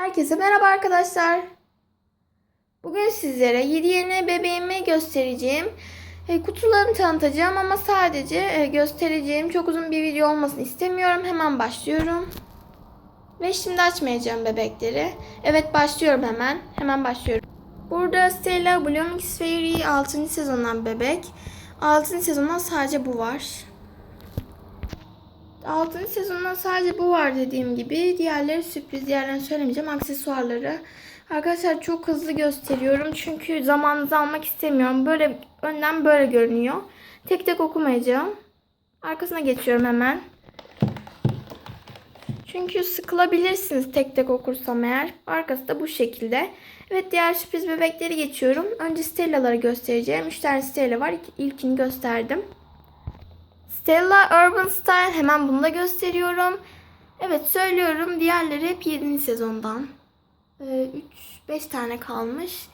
Herkese merhaba arkadaşlar. Bugün sizlere 7 yeni bebeğimi göstereceğim. E, kutularını tanıtacağım ama sadece e, göstereceğim. Çok uzun bir video olmasını istemiyorum. Hemen başlıyorum. Ve şimdi açmayacağım bebekleri. Evet başlıyorum hemen. Hemen başlıyorum. Burada Stella Bloom X Fairy 6. sezondan bebek. 6. sezondan sadece bu var. 6. sezondan sadece bu var dediğim gibi. Diğerleri sürpriz. Diğerlerini söylemeyeceğim. Aksesuarları. Arkadaşlar çok hızlı gösteriyorum. Çünkü zamanınızı almak istemiyorum. Böyle önden böyle görünüyor. Tek tek okumayacağım. Arkasına geçiyorum hemen. Çünkü sıkılabilirsiniz tek tek okursam eğer. Arkası da bu şekilde. Evet diğer sürpriz bebekleri geçiyorum. Önce Stella'ları göstereceğim. 3 tane Stella var. İlkini gösterdim. Stella Urban Style hemen bunu da gösteriyorum. Evet söylüyorum. Diğerleri hep 7. sezondan. 3-5 tane kalmış.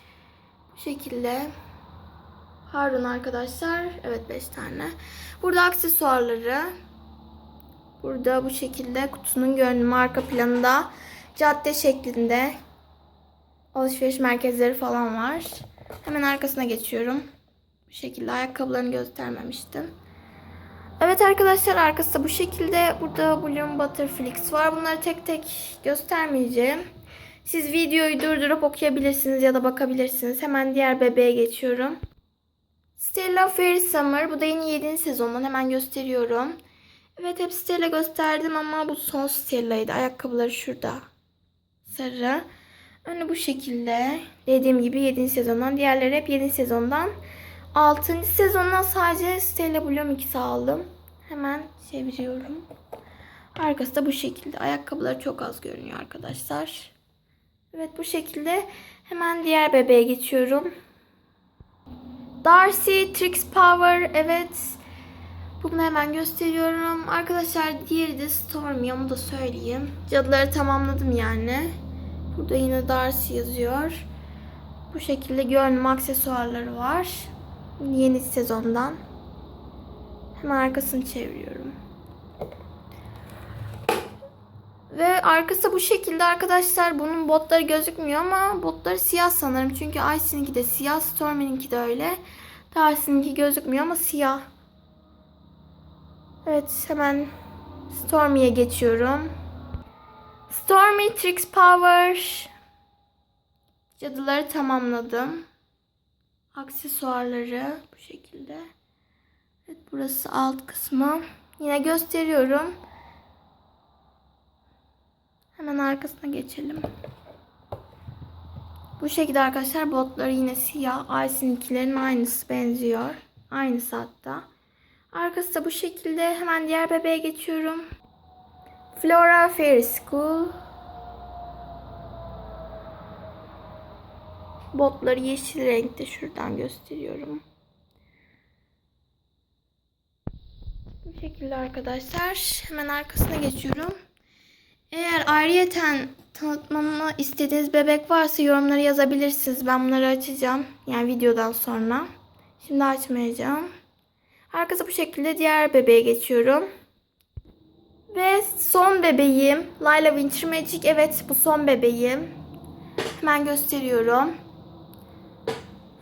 Bu şekilde. Pardon arkadaşlar. Evet 5 tane. Burada aksesuarları. Burada bu şekilde kutunun görünümü arka planında cadde şeklinde alışveriş merkezleri falan var. Hemen arkasına geçiyorum. Bu şekilde ayakkabılarını göstermemiştim. Evet arkadaşlar arkası bu şekilde. Burada Bloom Butterflix var. Bunları tek tek göstermeyeceğim. Siz videoyu durdurup okuyabilirsiniz ya da bakabilirsiniz. Hemen diğer bebeğe geçiyorum. Stella Fairy Summer. Bu da yeni 7. sezondan. Hemen gösteriyorum. Evet hep Stella gösterdim ama bu son Stella'ydı. Ayakkabıları şurada. Sarı. Önü bu şekilde. Dediğim gibi 7. sezondan. Diğerleri hep 7. sezondan. 6. sezondan sadece Stella Bloom 2 aldım. Hemen çeviriyorum. Arkası da bu şekilde. Ayakkabıları çok az görünüyor arkadaşlar. Evet bu şekilde. Hemen diğer bebeğe geçiyorum. Darcy Trix Power. Evet. Bunu hemen gösteriyorum. Arkadaşlar diğeri de Stormy. Onu da söyleyeyim. Cadıları tamamladım yani. Burada yine Darcy yazıyor. Bu şekilde görünüm aksesuarları var. Yeni sezondan. Hemen arkasını çeviriyorum. Ve arkası bu şekilde arkadaşlar. Bunun botları gözükmüyor ama botları siyah sanırım. Çünkü Ice'ninki de siyah, Stormy'ninki de öyle. Darcy'ninki gözükmüyor ama siyah. Evet hemen Stormy'ye geçiyorum. Stormy Trix Power. Cadıları tamamladım. Aksesuarları bu şekilde. Evet burası alt kısmı. Yine gösteriyorum. Hemen arkasına geçelim. Bu şekilde arkadaşlar botları yine siyah. Ice'ninkilerin aynısı benziyor. Aynısı hatta. Arkası da bu şekilde. Hemen diğer bebeğe geçiyorum. Flora Fairy School. Botları yeşil renkte şuradan gösteriyorum. Bu şekilde arkadaşlar. Hemen arkasına geçiyorum. Eğer ayrıyeten tanıtmamı istediğiniz bebek varsa yorumlara yazabilirsiniz. Ben bunları açacağım. Yani videodan sonra. Şimdi açmayacağım. Arkası bu şekilde diğer bebeğe geçiyorum. Ve son bebeğim. Layla Winter Magic. Evet bu son bebeğim. Hemen gösteriyorum.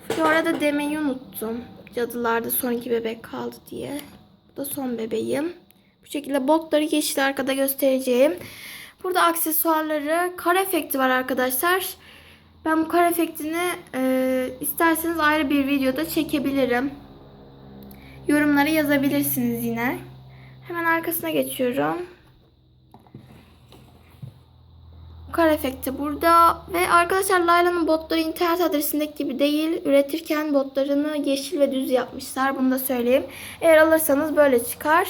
Flora da demeyi unuttum. Cadılarda son iki bebek kaldı diye. Bu da son bebeğim. Bu şekilde botları yeşil arkada göstereceğim. Burada aksesuarları kar efekti var arkadaşlar. Ben bu kar efektini e, isterseniz ayrı bir videoda çekebilirim. Yorumlara yazabilirsiniz yine. Hemen arkasına geçiyorum. Kar efekti burada. Ve arkadaşlar Layla'nın botları internet adresindeki gibi değil. Üretirken botlarını yeşil ve düz yapmışlar. Bunu da söyleyeyim. Eğer alırsanız böyle çıkar.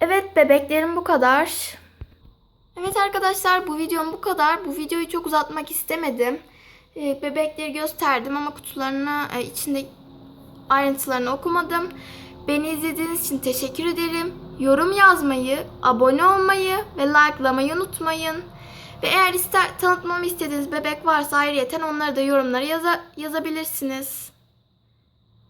Evet bebeklerim bu kadar. Evet arkadaşlar bu videom bu kadar. Bu videoyu çok uzatmak istemedim. Ee, Bebekleri gösterdim ama kutularını e, içinde ayrıntılarını okumadım. Beni izlediğiniz için teşekkür ederim. Yorum yazmayı, abone olmayı ve likelamayı unutmayın. Ve eğer ister, tanıtmamı istediğiniz bebek varsa ayrıyeten onları da yorumlara yaza, yazabilirsiniz.